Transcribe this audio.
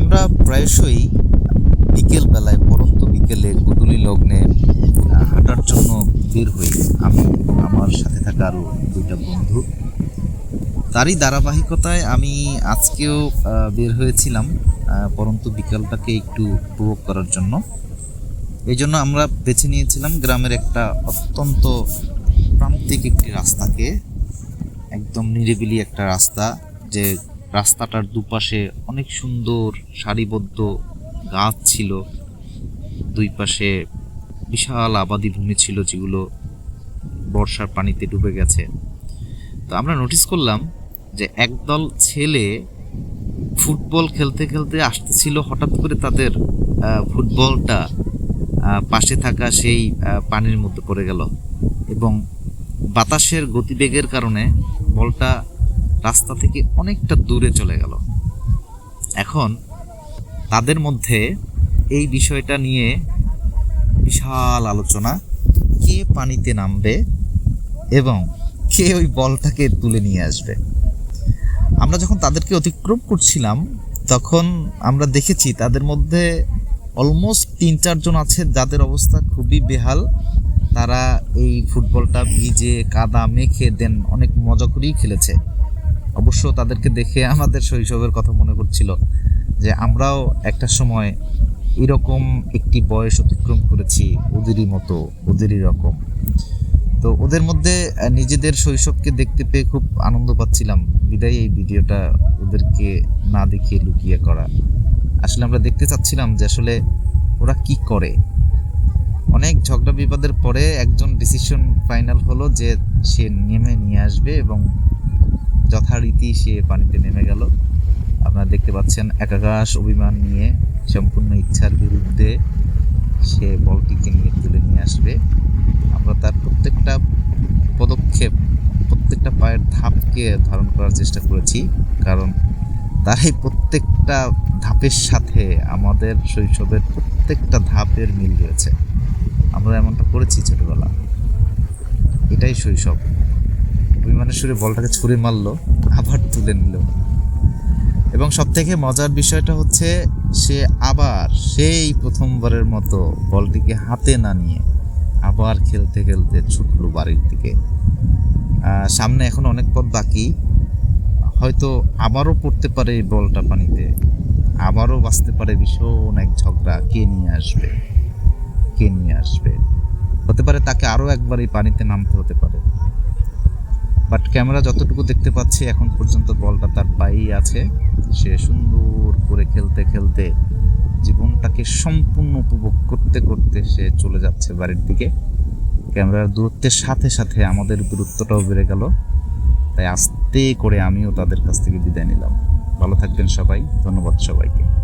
আমরা প্রায়শই বিকেল বেলায়, পরন্ত বিকেলে গোধূলি লগ্নে হাঁটার জন্য বের হই। আমি, আমার সাথে থাকা আরও দুইটা বন্ধু। তারই ধারাবাহিকতায় আমি আজকেও বের হয়েছিলাম পরন্ত বিকালটাকে একটু উপভোগ করার জন্য। এই জন্য আমরা বেছে নিয়েছিলাম গ্রামের একটা অত্যন্ত প্রান্তিক একটি রাস্তাকে, একদম নিরিবিলি একটা রাস্তা যে রাস্তাটার দুপাশে অনেক সুন্দর সারিবদ্ধ গাছ ছিল। দুই পাশে বিশাল আবাদি ভূমি ছিল যেগুলো বর্ষার পানিতে ডুবে গেছে। তো আমরা নোটিস করলাম যে একদল ছেলে ফুটবল খেলতে খেলতে আসতেছিল হঠাৎ করে তাদের ফুটবলটা পাশে থাকা সেই পানির মধ্যে পড়ে গেল। এবং বাতাসের গতিবেগের কারণে বলটা রাস্তা থেকে অনেকটা দূরে চলে গেল। এখন তাদের মধ্যে এই বিষয়টা নিয়ে বিশাল আলোচনা, কে পানিতে নামবে এবং কে ওই বলটাকে তুলে নিয়ে আসবে। আমরা যখন তাদেরকে অতিক্রম করছিলাম, তখন আমরা দেখেছি তাদের মধ্যে অলমোস্ট তিন চারজন আছে যাদের অবস্থা খুবই বেহাল। তারা এই ফুটবলটা ভিজে, কাদা, মেখে দেন, অনেক মজা করেই খেলেছে। অবশ্য তাদেরকে দেখে আমাদের শৈশবের কথা মনে পড়ছিল যে আমরাও একটা সময় এরকম একটি বয়স অতিক্রম করেছি, ওদেরই মতো, ওদেরই রকম। তো ওদের মধ্যে নিজেদের শৈশবকে দেখতে পেয়ে খুব আনন্দ পাচ্ছিলাম। বিদায় এই ভিডিওটা ওদেরকে না দেখিয়ে লুকিয়ে করা। আসলে আমরা দেখতে চাচ্ছিলাম যে আসলে ওরা কি করে। অনেক ঝগড়া বিবাদের পরে একজন ডিসিশন ফাইনাল হলো যে সে নেমে নিয়ে আসবে এবং যথারীতি সে পানিতে নেমে গেল। আপনারা দেখতে পাচ্ছেন একাকাশ অভিমান নিয়ে, সম্পূর্ণ ইচ্ছার বিরুদ্ধে সে বলটিকে নিয়ে তুলে নিয়ে আসবে। আমরা তার প্রত্যেকটা পদক্ষেপ, প্রত্যেকটা পায়ের ধাপকে ধারণ করার চেষ্টা করেছি, কারণ তার এই প্রত্যেকটা ধাপের সাথে আমাদের শৈশবের প্রত্যেকটা ধাপের মিল রয়েছে। আমরা এমনটা করেছি ছোটোবেলা এটাই শৈশব। বিমানের সুরে বলটাকে ছুঁড়ে মারলো, আবার তুলে নিল। এবং সব থেকে মজার বিষয়টা হচ্ছে, সে আবার সেই প্রথমবারের মতো বলটিকে হাতে না নিয়ে আবার খেলতে খেলতে ছুটলো বাড়ির দিকে। সামনে এখন অনেক পথ বাকি। হয়তো আবারও পড়তে পারে এই বলটা পানিতে। আবারও বাঁচতে পারে ভীষণ এক ঝগড়া, কে নিয়ে আসবে? কে নিয়ে আসবে? হতে পারে তাকে আরও একবার এই পানিতে নামতে হতে পারে। বাট ক্যামেরা যতটুকু দেখতে পাচ্ছি এখন পর্যন্ত বলটা তার পায়েই আছে। সে সুন্দর করে খেলতে খেলতে জীবনটাকে সম্পূর্ণ উপভোগ করতে করতে সে চলে যাচ্ছে বাড়ির দিকে। ক্যামেরার দূরত্বের সাথে সাথে আমাদের দূরত্বটাও বেড়ে গেল। তাই আস্তে করে আমিও তাদের কাছ থেকে বিদায় নিলাম। ভালো থাকবেন সবাই। ধন্যবাদ সবাইকে।